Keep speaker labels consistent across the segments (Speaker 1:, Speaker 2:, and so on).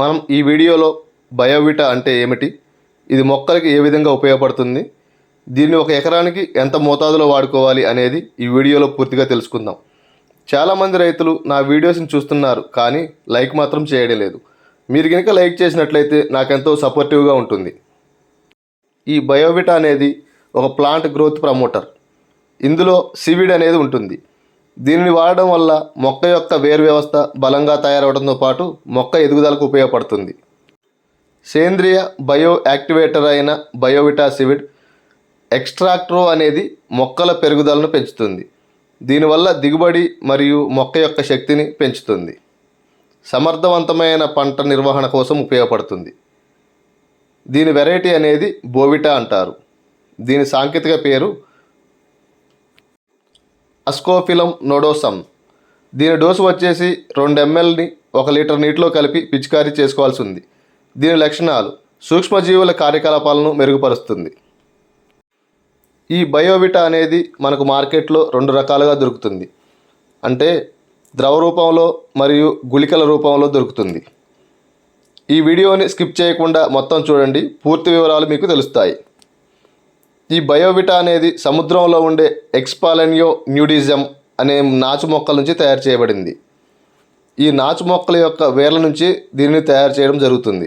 Speaker 1: మనం ఈ వీడియోలో బయోవిటా అంటే ఏమిటి? ఇది మొక్కలకి ఏ విధంగా ఉపయోగపడుతుంది? దీన్ని ఒక ఎకరానికి ఎంత మోతాదులో వాడుకోవాలి అనేది ఈ వీడియోలో పూర్తిగా తెలుసుకుందాం. చాలామంది రైతులు నా వీడియోస్ని చూస్తున్నారు కానీ లైక్ మాత్రం చేయడం లేదు. మీరు కనుక లైక్ చేసినట్లయితే నాకెంతో సపోర్టివ్గా ఉంటుంది. ఈ బయోవిటా అనేది ఒక ప్లాంట్ గ్రోత్ ప్రమోటర్. ఇందులో సివిడ్ అనేది ఉంటుంది. దీనిని వాడడం వల్ల మొక్క యొక్క వేరు వ్యవస్థ బలంగా తయారవడంతో పాటు మొక్క ఎదుగుదలకు ఉపయోగపడుతుంది. సేంద్రియ బయో యాక్టివేటర్ అయిన బయోవిటా సివిడ్ ఎక్స్ట్రాక్ట్రో అనేది మొక్కల పెరుగుదలను పెంచుతుంది. దీనివల్ల దిగుబడి మరియు మొక్క యొక్క శక్తిని పెంచుతుంది. సమర్థవంతమైన పంట నిర్వహణ కోసం ఉపయోగపడుతుంది. దీని వెరైటీ అనేది బోవిటా అంటారు. దీని సాంకేతిక పేరు అస్కోఫిలం నోడోసమ్ దీని డోసు వచ్చేసి రెండు ఎంఎల్ని ఒక లీటర్ నీటిలో కలిపి పిచికారీ చేసుకోవాల్సి ఉంది దీని లక్షణాలు సూక్ష్మజీవుల కార్యకలాపాలను మెరుగుపరుస్తుంది. ఈ బయోవిటా అనేది మనకు మార్కెట్లో రెండు రకాలుగా దొరుకుతుంది. అంటే ద్రవ రూపంలో మరియు గుళికల రూపంలో దొరుకుతుంది. ఈ వీడియోని స్కిప్ చేయకుండా మొత్తం చూడండి. పూర్తి వివరాలు మీకు తెలుస్తాయి. ఈ బయోవిటా అనేది సముద్రంలో ఉండే ఎక్స్పాలెనియో న్యూడిజం అనే నాచు మొక్కల నుంచి తయారు చేయబడింది. ఈ నాచు మొక్కల యొక్క వేర్ల నుంచి దీనిని తయారు చేయడం జరుగుతుంది.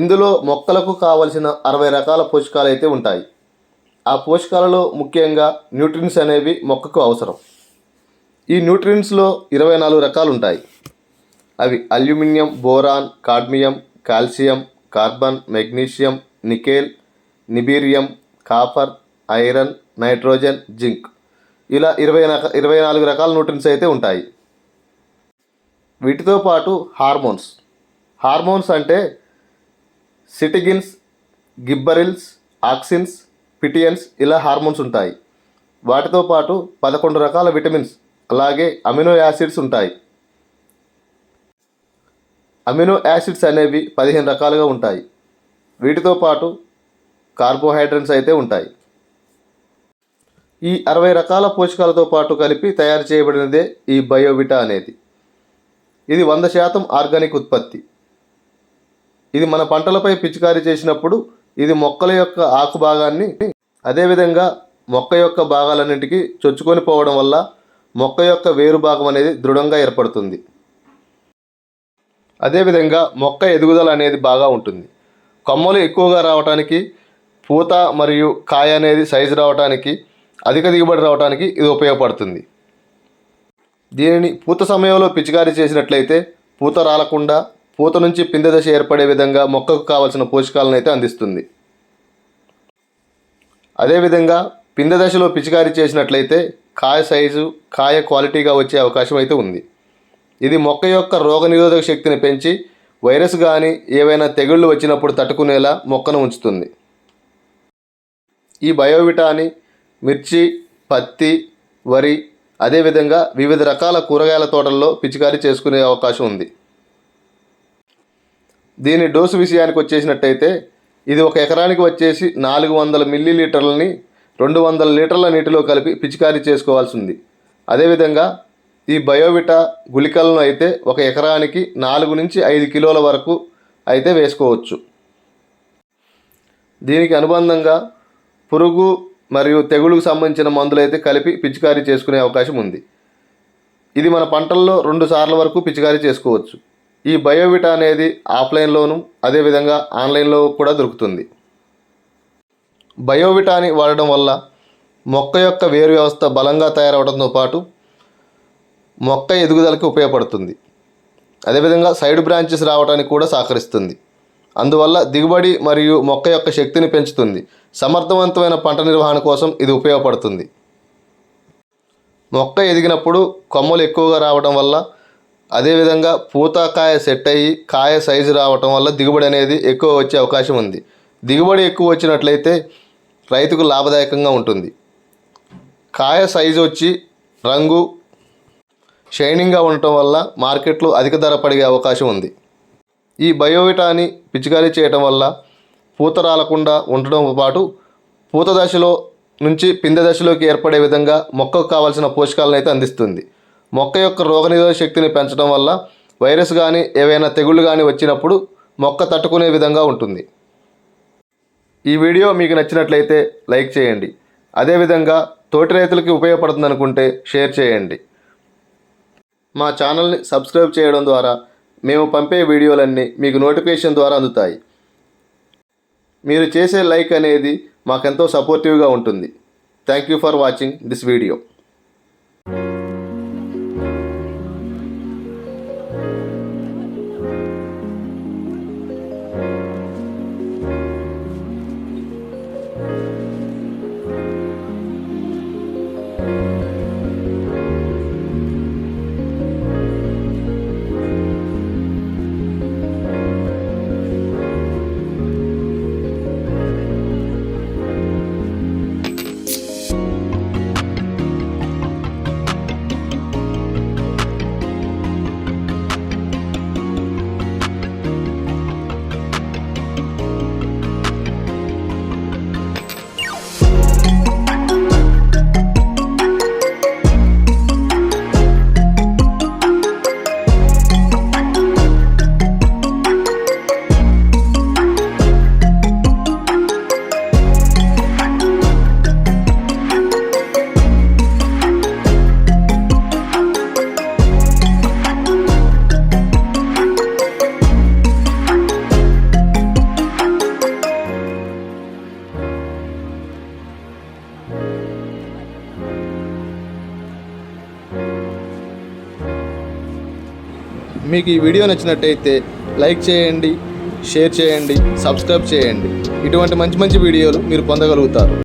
Speaker 1: ఇందులో మొక్కలకు కావలసిన అరవై రకాల పోషకాలు అయితే ఉంటాయి. ఆ పోషకాలలో ముఖ్యంగా న్యూట్రిన్స్ అనేవి మొక్కకు అవసరం. ఈ న్యూట్రిన్స్లో ఇరవై నాలుగు రకాలు ఉంటాయి. అవి aluminium boron cadmium calcium carbon magnesium nickel niobium copper iron nitrogen zinc ఇలా ఇరవై ఇరవై నాలుగు రకాల న్యూట్రిన్స్ అయితే ఉంటాయి. వీటితో పాటు హార్మోన్స్. హార్మోన్స్ అంటే సిటిగిన్స్ గిబ్బరిల్స్ ఆక్సిన్స్ పిటియన్స్ ఇలా హార్మోన్స్ ఉంటాయి. వాటితో పాటు పదకొండు రకాల విటమిన్స్ అలాగే అమినో యాసిడ్స్ ఉంటాయి. అమినో యాసిడ్స్ అనేవి పదిహేను రకాలుగా ఉంటాయి. వీటితో పాటు కార్బోహైడ్రేట్స్ అయితే ఉంటాయి. ఈ అరవై రకాల పోషకాలతో పాటు కలిపి తయారు చేయబడినదే ఈ బయోవిటా అనేది. ఇది వంద శాతం ఆర్గానిక్ ఉత్పత్తి. ఇది మన పంటలపై పిచికారీ చేసినప్పుడు ఇది మొక్కల యొక్క ఆకు భాగాన్ని అదేవిధంగా మొక్క యొక్క భాగాలన్నింటికి చొచ్చుకొని పోవడం వల్ల మొక్క యొక్క వేరు భాగం అనేది దృఢంగా ఏర్పడుతుంది. అదేవిధంగా మొక్క ఎదుగుదల అనేది బాగా ఉంటుంది. కొమ్మలు ఎక్కువగా రావడానికి పూత మరియు కాయ అనేది సైజు రావడానికి అధిక దిగుబడి రావడానికి ఇది ఉపయోగపడుతుంది. దీనిని పూత సమయంలో పిచికారీ చేసినట్లయితే పూత రాలకుండా పూత నుంచి పిందె దశ ఏర్పడే విధంగా మొక్కకు కావలసిన పోషకాలను అయితే అందిస్తుంది. అదేవిధంగా పిందె దశలో పిచికారీ చేసినట్లయితే కాయ సైజు కాయ క్వాలిటీగా వచ్చే అవకాశం అయితే ఉంది. ఇది మొక్క యొక్క రోగనిరోధక శక్తిని పెంచి వైరస్ కానీ ఏవైనా తెగుళ్ళు వచ్చినప్పుడు తట్టుకునేలా మొక్కను ఉంచుతుంది. ఈ బయోవిటాని మిర్చి పత్తి వరి అదేవిధంగా వివిధ రకాల కూరగాయల తోటల్లో పిచికారీ చేసుకునే అవకాశం ఉంది. దీని డోసు విషయానికి వచ్చేసినట్టయితే ఇది ఒక ఎకరానికి వచ్చేసి నాలుగు వందల మిల్లీ లీటర్లని రెండు వందల లీటర్ల నీటిలో కలిపి పిచికారీ చేసుకోవాల్సి ఉంది. అదేవిధంగా ఈ బయోవిటా గుళికలను అయితే ఒక ఎకరానికి నాలుగు నుంచి ఐదు కిలోల వరకు అయితే వేసుకోవచ్చు. దీనికి అనుబంధంగా పురుగు మరియు తెగులుకు సంబంధించిన మందులు అయితే కలిపి పిచికారీ చేసుకునే అవకాశం ఉంది. ఇది మన పంటల్లో రెండు సార్ల వరకు పిచికారీ చేసుకోవచ్చు. ఈ బయోవిటా అనేది ఆఫ్లైన్లోను అదేవిధంగా ఆన్లైన్లో కూడా దొరుకుతుంది. బయోవిటాని వాడడం వల్ల మొక్క యొక్క వేరు వ్యవస్థ బలంగా తయారవడంతో పాటు మొక్క ఎదుగుదలకు ఉపయోగపడుతుంది. అదేవిధంగా సైడ్ బ్రాంచెస్ రావడానికి కూడా సహకరిస్తుంది. అందువల్ల దిగుబడి మరియు మొక్క యొక్క శక్తిని పెంచుతుంది. సమర్థవంతమైన పంట నిర్వహణ కోసం ఇది ఉపయోగపడుతుంది. మొక్క ఎదిగినప్పుడు కొమ్మలు ఎక్కువగా రావడం వల్ల అదేవిధంగా పూత కాయ సెట్ అయ్యి కాయ సైజు రావటం వల్ల దిగుబడి అనేది ఎక్కువ వచ్చే అవకాశం ఉంది. దిగుబడి ఎక్కువ వచ్చినట్లయితే రైతుకు లాభదాయకంగా ఉంటుంది. కాయ సైజు వచ్చి రంగు షైనింగ్గా ఉండటం వల్ల మార్కెట్లో అధిక ధర పడిగే అవకాశం ఉంది. ఈ బయోవిటాని పిచికారీ చేయటం వల్ల పూత రాలకుండా ఉండటంతో పాటు పూత దశలో నుంచి పిందె దశలోకి ఏర్పడే విధంగా మొక్కకు కావాల్సిన పోషకాలను అయితే అందిస్తుంది. మొక్క యొక్క రోగనిరోధక శక్తిని పెంచడం వల్ల వైరస్ కానీ ఏవైనా తెగుళ్ళు కానీ వచ్చినప్పుడు మొక్క తట్టుకునే విధంగా ఉంటుంది. ఈ వీడియో మీకు నచ్చినట్లయితే లైక్ చేయండి. అదేవిధంగా తోటి రైతులకి ఉపయోగపడుతుంది అనుకుంటే షేర్ చేయండి. మా ఛానల్ని సబ్స్క్రైబ్ చేయడం ద్వారా మేము పంపే వీడియోలన్నీ మీకు నోటిఫికేషన్ ద్వారా అందుతాయి. మీరు చేసే లైక్ అనేది మాకెంతో సపోర్టివ్గా ఉంటుంది. Thank you for watching this video మీకు ఈ వీడియో నచ్చినట్టయితే లైక్ చేయండి షేర్ చేయండి సబ్స్క్రైబ్ చేయండి. ఇటువంటి మంచి మంచి వీడియోలు మీరు పొందగలుగుతారు.